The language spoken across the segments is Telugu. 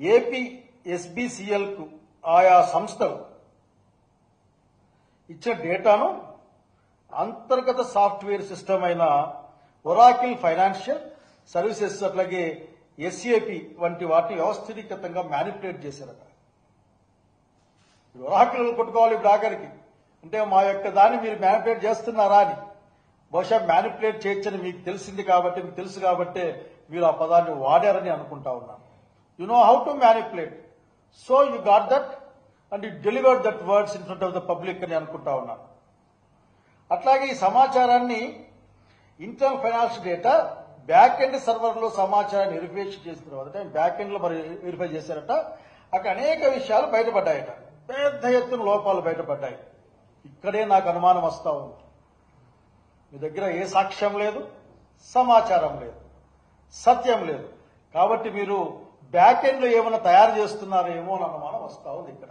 ఏపీ ఎస్బీసీఎల్కు ఆయా సంస్థలు ఇచ్చిన డేటాను అంతర్గత సాఫ్ట్వేర్ సిస్టమ్ అయిన ఒరాకిల్ ఫైనాన్షియల్ సర్వీసెస్ అట్లాగే ఎస్ఏపి వంటి వాటిని వ్యవస్థీకృతంగా మ్యానిపులేట్ చేశారట. ఒరాకిల్ కొట్టుకోవాలి ఇప్పుడు ఆఖరికి. అంటే మా యొక్క దాన్ని మీరు మ్యానిపులేట్ చేస్తున్నారా అని. బహుశా మ్యానిపులేట్ చేయొచ్చని మీకు తెలిసింది కాబట్టి మీకు తెలుసు కాబట్టే మీరు ఆ పదాన్ని వాడారని అనుకుంటా ఉన్నాను. You know how to manipulate so you got that and you deliver that words in front of the public అని అనుకుంటా ఉన్నాను అట్లాగే ఈ సమాచారాన్ని internal finance data back end సర్వర్లో సమాచారాన్ని వెరిఫై చేసిన తర్వాత బ్యాక్ ఎండ్లో మరి వెరిఫై చేశారట అక్కడ అనేక విషయాలు బయటపడ్డాయట. పెద్ద ఎత్తున లోపాలు బయటపడ్డాయి. ఇక్కడే నాకు అనుమానం వస్తా ఉంది. మీ దగ్గర ఏ సాక్ష్యం లేదు? సమాచారం లేదు. సత్యం లేదు. కాబట్టి మీరు బ్యాక్ ఎండ్లో ఏమైనా తయారు చేస్తున్నారేమో అని అనుమానం వస్తా ఉంది ఇక్కడ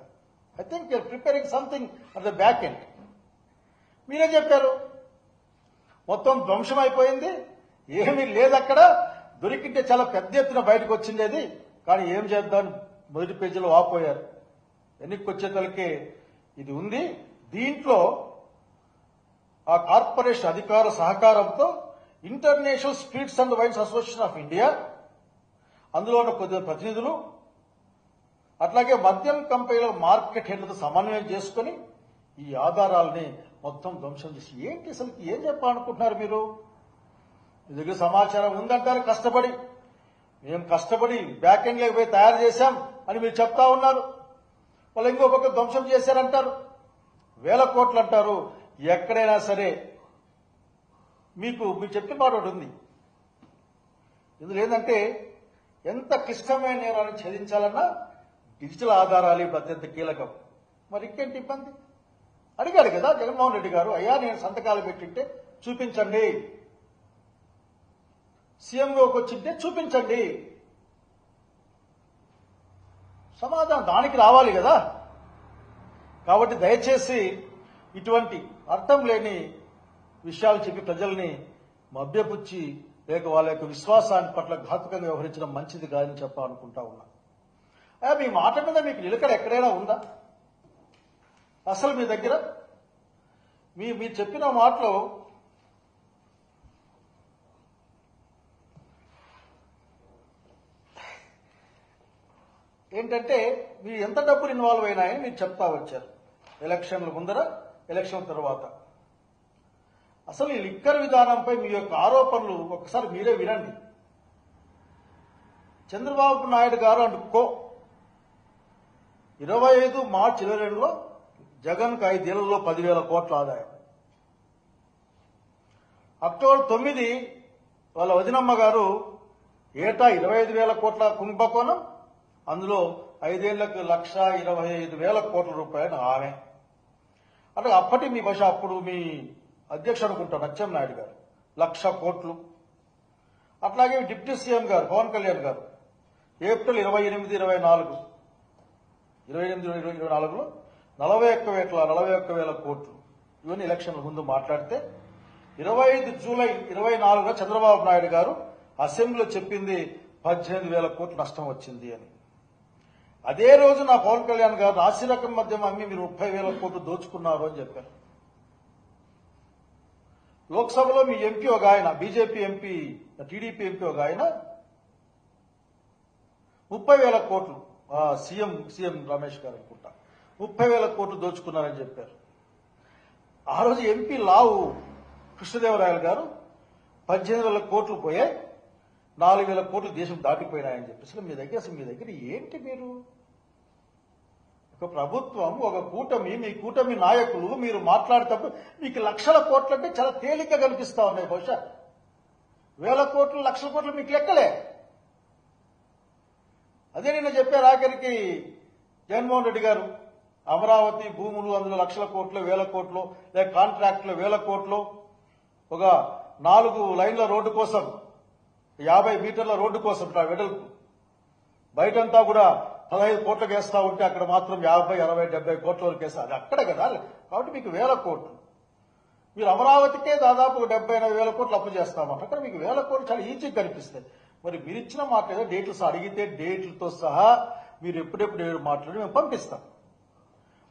I think you're preparing something at the back end మీరే చెప్పారు? మొత్తం ధ్వంసం అయిపోయింది. ఏమీ లేదు అక్కడ. దొరికింటే చాలా పెద్ద ఎత్తున బయటకు వచ్చింది అది. కానీ ఏం చేద్దాం? మొదటి పేజీలో వాపోయారు వెనక్కి వచ్చేతలకే ఇది ఉంది. దీంట్లో ఆ కార్పొరేషన్ అధికార సహకారంతో international streets and wines association of India అందులో ఉన్న కొద్ది ప్రతినిధులు అట్లాగే మద్యం కంపెనీలో మార్కెట్ హెడ్లతో సమన్వయం చేసుకుని ఈ ఆధారాలని మొత్తం ధ్వంసం చేసి ఏంటి అసలు ఏం చెప్పాలనుకుంటున్నారు మీరు? మీ దగ్గర సమాచారం ఉందంటారు? కష్టపడి. మేము కష్టపడి బ్యాక్ ఎండ్ పోయి తయారు చేశాం అని మీరు చెప్తా ఉన్నారు. వాళ్ళు ఇంకో పక్క ధ్వంసం చేశారంటారు. వేల కోట్లు అంటారు. ఎక్కడైనా సరే మీకు మీరు చెప్పిన మాట ఒకటి ఉంది. ఇందులో ఏంటంటే ఎంత క్లిష్టమైన నేరాన్ని ఛేదించాలన్నా డిజిటల్ ఆధారాలు ఇప్పుడు అత్యంత కీలకం? మరి ఇంకేంటి ఇబ్బంది? అడిగాడు కదా జగన్మోహన్ రెడ్డి గారు అయ్యా నేను సంతకాలు పెట్టింటే చూపించండి. సీఎంఓకి వచ్చింటే చూపించండి. సమాధానం దానికి రావాలి కదా. కాబట్టి దయచేసి ఇటువంటి అర్థం లేని విషయాలు చెప్పి ప్రజల్ని మభ్యపుచ్చి లేక వాళ్ళ యొక్క విశ్వాసాన్ని పట్ల ఘాతుకంగా వ్యవహరించడం మంచిది కాదని చెప్పాలనుకుంటా ఉన్నా. మీ మాట మీద మీకు నిలకడ ఎక్కడైనా ఉందా? అసలు మీ దగ్గర? మీ మీరు చెప్పిన మాటలో ఏంటంటే మీరు ఎంత డబ్బులు ఇన్వాల్వ్ అయినాయని మీరు చెప్తా వచ్చారు. ఎలక్షన్ల ముందర ఎలక్షన్ తర్వాత. అసలు ఈ లిక్కర్ విధానంపై మీ యొక్క ఆరోపణలు ఒకసారి మీరే వినండి. చంద్రబాబు నాయుడు గారు అండ్ కో ఇరవై ఐదు మార్చి ఇరవై రెండులో జగన్కు ఐదేళ్ళలో పదివేల కోట్ల ఆదాయం. అక్టోబర్ తొమ్మిది వాళ్ళ వదినమ్మ గారు ఏటా ఇరవై ఐదు వేల కోట్ల కుంభకోణం అందులో ఐదేళ్ళకు లక్ష ఇరవై ఐదు వేల కోట్ల రూపాయలు ఆమె. అంటే అప్పటి మీ బహుశా అప్పుడు మీ అధ్యక్షుడు అనుకుంటా నచ్చం నాయుడు గారు. లక్ష కోట్లు. అట్లాగే డిప్యూటీ సీఎం గారు పవన్ కళ్యాణ్ గారు. ఏప్రిల్ ఇరవై ఎనిమిది ఇరవై నాలుగు. ఇరవై ఎనిమిది ఇరవై ఇరవై నాలుగులో నలభై ఒక్క వేల నలభై ఒక్క వేల కోట్లు. ఇవన్నీ ఎలక్షన్ల ముందు మాట్లాడితే ఇరవై ఐదు జూలై ఇరవై నాలుగులో చంద్రబాబు నాయుడు గారు అసెంబ్లీలో చెప్పింది పద్దెనిమిది వేల కోట్లు నష్టం వచ్చింది అని. అదే రోజు నా పవన్ కళ్యాణ్ గారు నాసిరకం మద్యం అమ్మి మీరు ముప్పై వేల కోట్లు దోచుకున్నారు అని చెప్పారు. లోక్సభలో మీ ఎంపీ ఒక ఆయన బీజేపీ ఎంపీ టీడీపీ ఎంపీ ఒక ఆయన. ముప్పై వేల కోట్లు సీఎం సీఎం రమేష్ గారు అనుకుంటా. ముప్పై వేల కోట్లు దోచుకున్నారని చెప్పారు. ఆ రోజు ఎంపీ లావు కృష్ణదేవరాయలు గారు పద్దెనిమిది వేల కోట్లు పోయాయి నాలుగు వేల కోట్లు దేశం దాటిపోయినాయని చెప్పి అసలు మీ దగ్గర అసలు మీ దగ్గర ఏంటి మీరు? ఒక ప్రభుత్వం ఒక కూటమి మీ కూటమి నాయకులు మీరు మాట్లాడేటప్పుడు మీకు లక్షల కోట్లు అంటే చాలా తేలిక కనిపిస్తా ఉన్నాయి బహుశా. వేల కోట్లు లక్షల కోట్లు మీకు లెక్కలే. అదే నిన్న చెప్పారు ఆఖరికి జగన్మోహన్ రెడ్డి గారు అమరావతి భూములు అందులో లక్షల కోట్లు వేల కోట్లు లేక కాంట్రాక్టులు వేల కోట్లు ఒక నాలుగు లైన్ల రోడ్డు కోసం యాభై మీటర్ల రోడ్డు కోసం వెడల్పు. బయటంతా కూడా పదహైదు కోట్లకు వేస్తా ఉంటే అక్కడ మాత్రం యాభై అరవై డెబ్బై కోట్ల వరకు వేస్తారు అది అక్కడ కదా. కాబట్టి మీకు వేల కోట్లు. మీరు అమరావతికే దాదాపు డెబ్బై ఎనభై వేల కోట్లు అప్పు చేస్తామంట అక్కడ మీకు వేల కోట్లు చాలా ఈజీగా కనిపిస్తాయి. మరి మీరు ఇచ్చిన మాట ఏదో డేట్లు అడిగితే డేట్లతో సహా మీరు ఎప్పుడెప్పుడు ఏడు మాట్లాడి మేము పంపిస్తాం.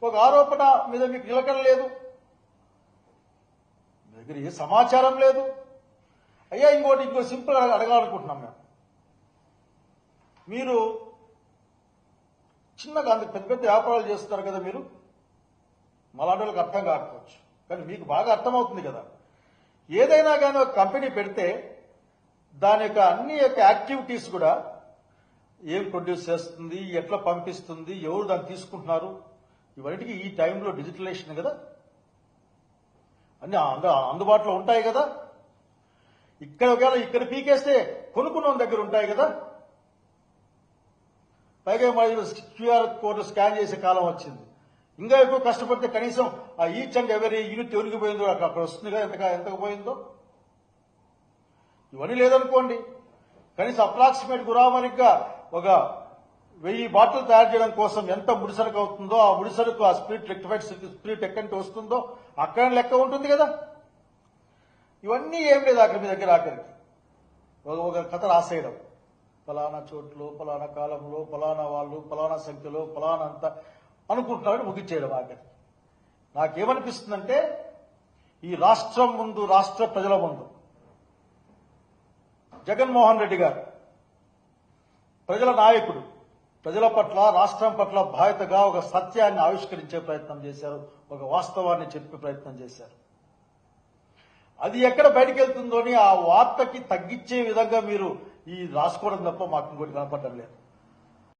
ఒక ఆరోపణ మీద మీకు నిలకడ లేదు. మీ దగ్గర ఏ సమాచారం లేదు. అయ్యా ఇంకోటి ఇంకో సింపుల్ అడగాలనుకుంటున్నాం మేము. మీరు చిన్నగా అంత పెద్ద పెద్ద వ్యాపారాలు చేస్తున్నారు కదా మీరు? మలాంటి వాళ్ళకి అర్థం కాకపోవచ్చు. కానీ మీకు బాగా అర్థమవుతుంది కదా. ఏదైనా కానీ ఒక కంపెనీ పెడితే దాని యొక్క అన్ని యొక్క యాక్టివిటీస్ కూడా ఏం ప్రొడ్యూస్ చేస్తుంది ఎట్లా పంపిస్తుంది ఎవరు దాన్ని తీసుకుంటున్నారు ఇవన్నిటికీ ఈ టైంలో డిజిటలైజేషన్ కదా. అన్ని అందుబాటులో ఉంటాయి కదా. ఇక్కడ ఒకవేళ ఇక్కడ పీకేస్తే కొనుక్కున్న దగ్గర ఉంటాయి కదా. పైగా మరి క్యూఆర్ కోడ్ స్కాన్ చేసే కాలం వచ్చింది. ఇంకా ఎక్కువ కష్టపడితే కనీసం ఆ ఈచ్ అండ్ ఎవరీ యూనిట్ ఎవరికి పోయిందో అక్కడ వస్తుందిగా ఎంత ఎంతకు పోయిందో? ఇవన్నీ లేదనుకోండి. కనీసం అప్రాక్సిమేట్ గురామరిగ్గా ఒక వెయ్యి బాటిల్ తయారు చేయడం కోసం ఎంత ముడిసరుకు అవుతుందో ఆ ముడిసరుకు ఆ స్పిరిట్ రెక్టిఫైడ్ స్పిరిట్ ఎక్కడి వస్తుందో అక్కడ లెక్క ఉంటుంది కదా. ఇవన్నీ ఏం లేదు అక్కడ మీ దగ్గర ఆఖరికి. ఒక ఒక కథ రాసేయడం. ఫలానా చోట్లు ఫలానా కాలంలో ఫలానా వాళ్ళు ఫలానా సంఖ్యలో ఫలానా అంత అనుకుంటున్నాడు ముగించేయడం ఆఖరికి నాకేమనిపిస్తుందంటే ఈ రాష్ట్రం ముందు రాష్ట్ర ప్రజల ముందు జగన్మోహన్ రెడ్డి గారు ప్రజల నాయకుడు ప్రజల పట్ల రాష్ట్రం పట్ల బాధ్యతగా ఒక సత్యాన్ని ఆవిష్కరించే ప్రయత్నం చేశారు ఒక వాస్తవాన్ని చెప్పే ప్రయత్నం చేశారు. అది ఎక్కడ బయటకు వెళ్తుందో అని ఆ వార్తకి తగ్గించే విధంగా మీరు ఈ రాసుకోవడం తప్ప మాకు ఇంకోటి కనపడడం లేదు.